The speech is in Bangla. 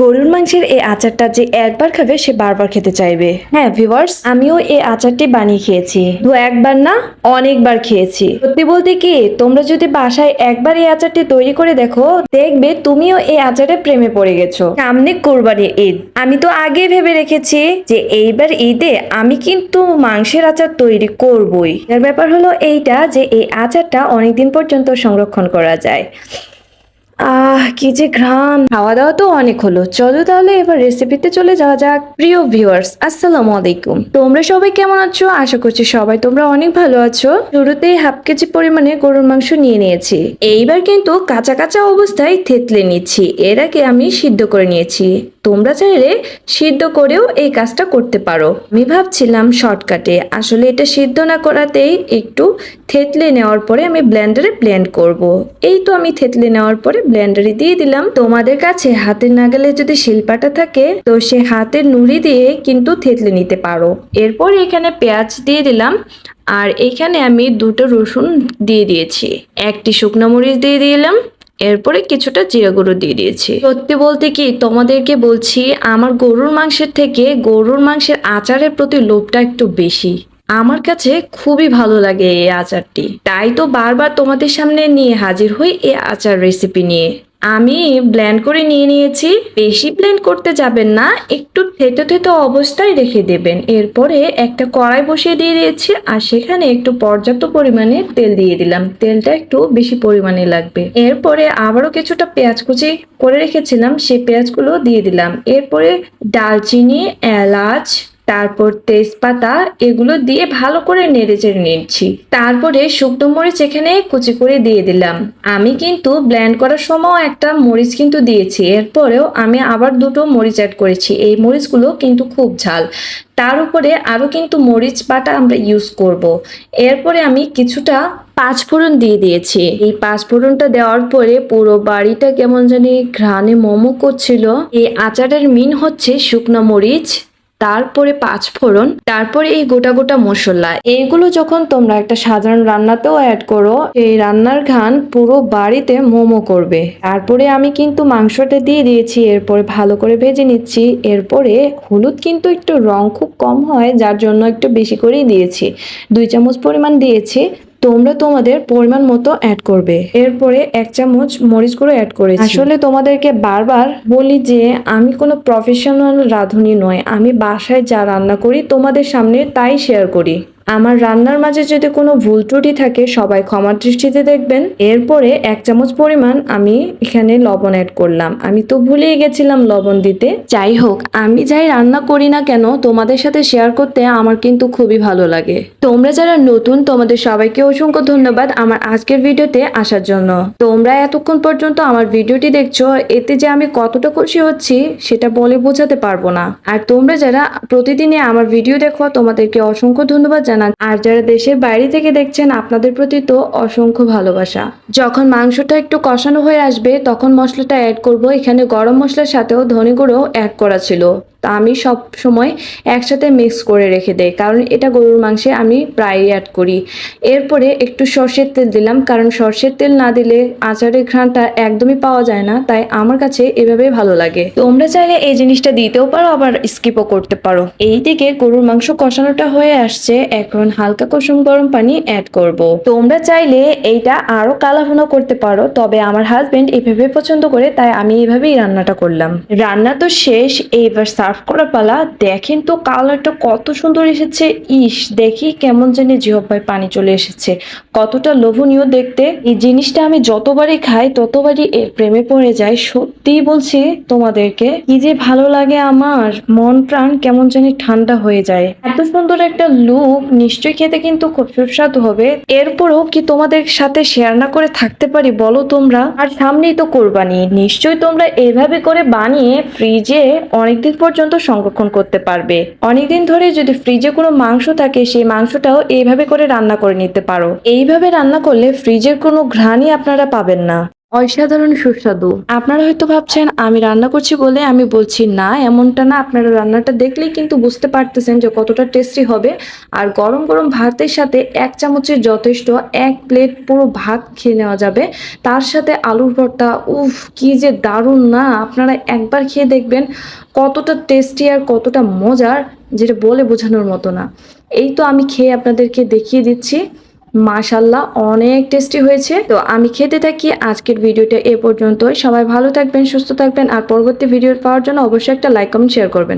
গরুর মাংসের এই আচারটা যে একবার খাবে, সে বারবার খেতে চাইবে। হ্যাঁ ভিভার্স আমিও এই আচারটি বানিয়ে খেয়েছি। দু একবার না, অনেকবার খেয়েছি। সত্যি বলতে কি, তোমরা যদি বাসায় একবার এই আচারটি তৈরি করে দেখো, দেখবে তুমিও এই আচারে প্রেমে পড়ে গেছো। সামনে কোরবানির ঈদ। আমি তো আগে ভেবে রেখেছি যে এইবার ঈদে আমি কিন্তু মাংসের আচার তৈরি করবই। এর ব্যাপার হলো এইটা যে এই আচারটা অনেকদিন পর্যন্ত সংরক্ষণ করা যায়। আহ, কি যে ঘ্রাণ। খাওয়া দাওয়া তো অনেক হলো। চলো তাহলে এবার রেসিপিতে চলে যাওয়া যাক। প্রিয় ভিউয়ার্স আসসালামু আলাইকুম। তোমরা সবাই কেমন আছো? আশা করছি সবাই তোমরা অনেক ভালো আছো। শুরুতেই হাফ কেজি পরিমাণে গরুর মাংস নিয়ে নিয়েছি। এইবার কিন্তু কাঁচা কাঁচা অবস্থায় থেতলে নিচ্ছি। এর আগে আমি সিদ্ধ করে নিয়েছি। তোমরা চাইলে সিদ্ধ করেও এই কাজটা করতে পারো। আমি ভাবছিলাম শর্টকাটে। আসলে এটা সিদ্ধ না করাতেই একটু থেতলে নেওয়ার পরে আমি ব্লেন্ডারে ব্লেন্ড করব। এই তো আমি থেতলে নেওয়ার পরে ব্লেন্ডারে দিয়ে দিলাম। তোমাদের কাছে হাতের নাগালে যদি শিল্পাটা থাকে, তো সে হাতের নুড়ি দিয়ে কিন্তু থেতলে নিতে পারো। এরপর এখানে পেঁয়াজ দিয়ে দিলাম। আর এখানে আমি দুটো রসুন দিয়ে দিয়েছি। একটি শুকনো মরিচ দিয়ে দিলাম। এরপরে কিছুটা জিরা গুঁড়ো দিয়ে দিয়েছি। সত্যি বলতে কি, তোমাদেরকে বলছি, আমার গরুর মাংসের থেকে গরুর মাংসের আচারের প্রতি লোভটা একটু বেশি। আমার কাছে খুবই ভালো লাগে এই আচারটি। তাই তো বারবার তোমাদের সামনে নিয়ে হাজির হই এই আচার রেসিপি নিয়ে। আমি ব্লেন্ড করে নিয়ে নিয়েছি। বেশি ব্লেন্ড করতে যাবেন না, একটু থেতো থেতো অবস্থায় রেখে দেবেন। এরপরে একটা কড়াই বসিয়ে দিয়ে দিয়েছি আর সেখানে একটু পর্যাপ্ত পরিমাণে তেল দিয়ে দিলাম। তেলটা একটু বেশি পরিমাণে লাগবে। এরপরে আবারও কিছুটা পেঁয়াজ কুচি করে রেখেছিলাম সেই পেঁয়াজগুলো দিয়ে দিলাম। এরপরে দালচিনি এলাচ তারপর তেজপাতা এগুলো দিয়ে ভালো করে নেড়ে চেড়ে নিচ্ছি। তারপরে শুকনো মরিচ এখানে কুচি করে দিয়ে দিলাম। আমি কিন্তু ব্ল্যান্ড করার সময় একটা মরিচ কিন্তু দিয়েছি। এরপরেও আমি আবার দুটো মরিচ অ্যাড করেছি। এই মরিচগুলো কিন্তু খুব ঝাল। তার উপরে আরও কিন্তু মরিচ বাটা আমরা ইউজ করব। এরপরে আমি কিছুটা পাঁচফোড়ন দিয়ে দিয়েছি। এই পাঁচফোড়নটা দেওয়ার পরে পুরো বাড়িটা কেমন জানি ঘ্রাণে মোমো করছিল। এই আচারের মিন হচ্ছে শুকনো মরিচ। তারপরে পাঁচ ফোড়ন, তারপরে এই গোটা গোটা মশলা। এইগুলো যখন তোমরা একটা সাধারণ রান্নাতেও অ্যাড করো, এই রান্নার ঘান পুরো বাড়িতে মোমো করবে। তারপরে আমি কিন্তু মাংসটা দিয়ে দিয়েছি, এরপরে ভালো করে ভেজে নিচ্ছি। এরপরে হলুদ কিন্তু একটু রং খুব কম হয়, যার জন্য একটু বেশি করেই দিয়েছি। দুই চামচ পরিমাণ দিয়েছি। তোমরা তোমাদের পরিমাণ মতো অ্যাড করবে। এরপরে এক চামচ মরিচ গুঁড়ো অ্যাড করে আসলে তোমাদেরকে বারবার বলি যে, আমি কোনো প্রফেশনাল রাঁধুনি নয়। আমি বাসায় যা রান্না করি তোমাদের সামনে তাই শেয়ার করি। আমার রান্নার মাঝে যদি কোনো ভুল ত্রুটি থাকে, সবাই ক্ষমার দৃষ্টিতে দেখবেন। এরপরে এক চামচ পরিমাণ আমি এখানে লবণ অ্যাড করলাম। আমি তো ভুলেই গেছিলাম লবণ দিতে। যাই হোক, আমি যাই রান্না করি না কেন, তোমাদের সাথে শেয়ার করতে আমার কিন্তু খুবই ভালো লাগে। তোমরা যারা নতুন, তোমাদের সবাইকে অসংখ্য ধন্যবাদ আমার আজকের ভিডিওতে আসার জন্য। তোমরা এতক্ষণ পর্যন্ত আমার ভিডিওটি দেখছ, এতে যে আমি কতটা খুশি হচ্ছি, সেটা বলে বোঝাতে পারব না। আর তোমরা যারা প্রতিদিনই আমার ভিডিও দেখো, তোমাদেরকে অসংখ্য ধন্যবাদ জানাই। আর যারা দেশের বাইরে থেকে দেখছেন, আপনাদের প্রতি তো অসংখ্য ভালোবাসা। যখন মাংসটা একটু কষানো হয়ে আসবে, তখন মশলাটা অ্যাড করব। এখানে গরম মশলার সাথেও ধনে গুঁড়ো অ্যাড করা ছিল। তা আমি সব সময় একসাথে মিক্স করে রেখে দেই, কারণ এটা গরুর মাংসে আমি প্রায় অ্যাড করি। এরপরে একটু সর্ষের তেল দিলাম, কারণ সর্ষের তেল না দিলে আচারের ঘ্রাণটা একদমই পাওয়া যায় না। তাই আমার কাছে এভাবে ভালো লাগে। তোমরা চাইলে এই জিনিসটা দিতেও পারো, আবার স্কিপও করতে পারো। এই দিকে গরুর মাংস কষানোটা হয়ে আসছে এখন হালকা কুসুম গরম পানি অ্যাড করব। তোমরা চাইলে এইটা আরও কালাভুনো করতে পারো, তবে আমার হাজবেন্ড এভাবে পছন্দ করে, তাই আমি এইভাবেই রান্নাটা করলাম। রান্না তো শেষ, এইবার সার্ভ করার পালা। দেখেন তো কালারটা কত সুন্দর এসেছে। ইস, দেখি কেমন জানি জিহব্বায় পানি চলে এসেছে। কতটা লোভনীয় দেখতে। এই জিনিসটা আমি যতবারই খাই, ততবারই এর প্রেমে পড়ে যাই। সত্যিই বলছি তোমাদেরকে, কি যে ভালো লাগে আমার। মন প্রাণ কেমন জানি ঠান্ডা হয়ে যায়। এত সুন্দর একটা লুক নিশ্চয়ই খেতে কিন্তু খুব সুস্বাদু হবে। এরপরও কি তোমাদের সাথে শেয়ার না করে থাকতে পারি বলো তোমরা? আর সামনেই তো কোরবানি। নিশ্চয়ই তোমরা এইভাবে করে বানিয়ে ফ্রিজে অনেকদিন পর্যন্ত সংরক্ষণ করতে পারবে। অনেকদিন ধরে যদি ফ্রিজে কোনো মাংস থাকে, সেই মাংসটাও এইভাবে করে রান্না করে নিতে পারো। এইভাবে রান্না করলে ফ্রিজের কোনো ঘ্রাণই আপনারা পাবেন না। অসাধারণ সুস্বাদু। আপনারা হয়তো ভাবছেন, আমি রান্না করছি বলে আমি বলছি না, এমনটা না। আপনারা রান্নাটা দেখলেই কিন্তু বুঝতে পারতেছেন যে কতটা টেস্টি হবে। আর গরম গরম ভাতের সাথে এক চামচের যথেষ্ট, এক প্লেট পুরো ভাত খেয়ে নেওয়া যাবে। তার সাথে আলুর ভর্তা, উফ, কি যে দারুণ না। আপনারা একবার খেয়ে দেখবেন কতটা টেস্টি আর কতটা মজার, যেটা বলে বোঝানোর মতো না। এই তো আমি খেয়ে আপনাদেরকে দেখিয়ে দিচ্ছি। মাশাল্লাহ অনেক টেস্টি হয়েছে। তো আমি খেতে থাকি, আজকের ভিডিওটা এ পর্যন্তই। সবাই ভালো থাকবেন, সুস্থ থাকবেন, আর পরবর্তী ভিডিও পাওয়ার জন্য অবশ্যই একটা লাইক কমেন্ট শেয়ার করবেন।